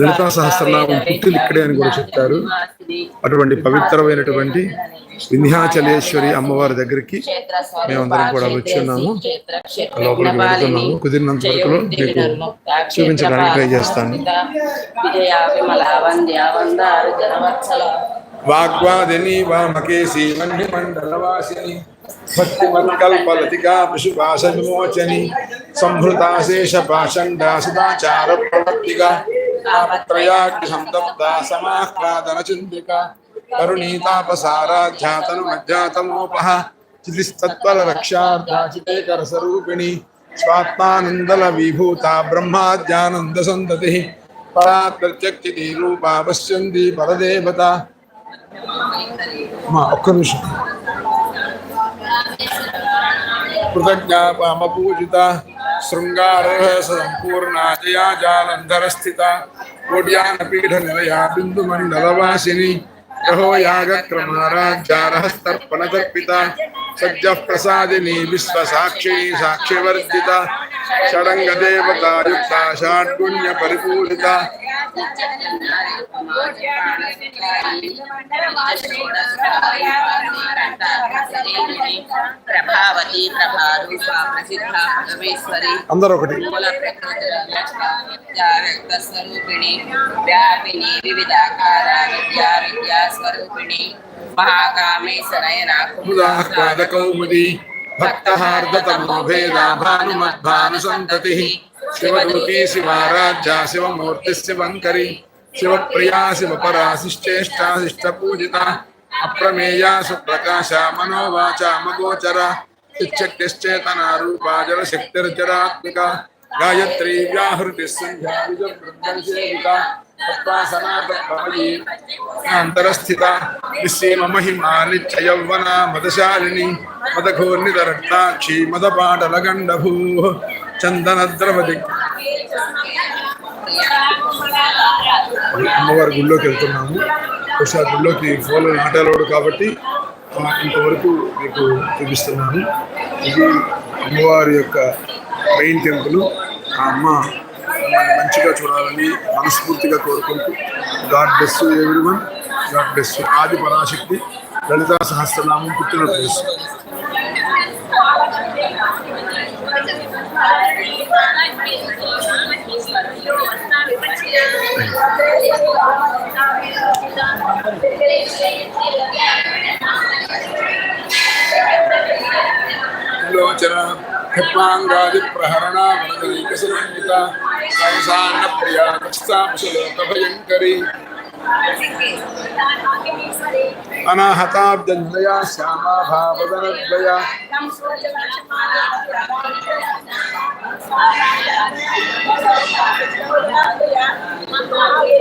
లలితా సహస్రనామం పుట్టిలు ఇక్కడే అని కూడా చెప్తారు. అటువంటి పవిత్రమైనటువంటి వింధ్యాచలేశ్వరి అమ్మవారి దగ్గరికి మేమందరం కూడా వచ్చి ఉన్నాము లోపలికి వెళ్తున్నాము. కుదిరినంత వరకు మీకు చూపించడానికి ట్రై చేస్తాను. వాగ్వాదిని వామకేశి మన్య మండలవాసిని భక్తిమత్కల్పలతికా పశుపాశ విమోచని సంహృతాశేష పాషండా సదాచార ప్రవర్తిగా తాపత్రయాగ్ని సంతప్త సమాహ్లాదన చిందిక కరుణీతాపసారాధ్యాతను మధ్యాతమోపహ చితిస్తత్వల రక్షార్థాచితే కరసరూపిణి స్వాత్మానందల విభూత బ్రహ్మాద్యానంద సంతతి పరా ప్రత్యక్తి రూపా పశ్యంతి పరదేవత. అమ్మా ఒక్క నిమిషం. కృతజ్ఞాపమపూజిత శృంగార సంపూర్ణ జయా జాలంధర స్థిత కోట్యానపీఠ నిలయా బిందుమండలవాసిని మండలవాసిని సజ్జ ప్రసాదిని విశ్వసాక్షి సాక్షివర్జిత షడంగదేవతాయుక్త షాడ్గుణ్య పరిపూరిత ప్రభావతి ప్రభారూప ప్రసిద్ధ పరమేశ్వరి అందరూ ఒకటి. మూల ప్రకృతి వ్యక్త స్వరూపిణి వ్యాపిని వివిధాకార విద్యా విద్యా స్వరూపిణి మహాకామేశనయన భక్తహార్దతమో భేద భానుమద్భాను शिवदूती शिवाराध्या शिवमूर्ति शिवंकरी शिव प्रिया शिव पराशिष्टेष्टा शिष्टपूजिता, अप्रमेया, सुप्रकाशा, मनोवाचा, मगोचरा चिच्छक्तिश्चेतना रूपा, जलशक्तिर्जरात्मिका, गायत्री, व्याहृति, संध्या नित्ययौवना मदशालिनी मदघोर्निदरक्ताक्षी मदपाटलगण्डभूः ద్రవది అమ్మవారి గుళ్ళోకి వెళ్తున్నాము. ఒకసారి గుళ్ళోకి ఫోన్లో నాటేలోడు కాబట్టి ఇంతవరకు మీకు చూపిస్తున్నాను. ఇది అమ్మవారి యొక్క మెయిన్ టెంపుల్. ఆ అమ్మ మంచిగా చూడాలని మనస్ఫూర్తిగా కోరుకుంటూ God bless every one God bless Adi Parashakti. Lalitha Sahasranamam పుట్టిన ప్లేస్ లోచన హెప్పాంగాది ప్రహరణ వరదైక సమన్విత సంసాన్న ప్రియా కష్టాంశలోక భయంకరి అనాహతాబ్దయా శ్యామా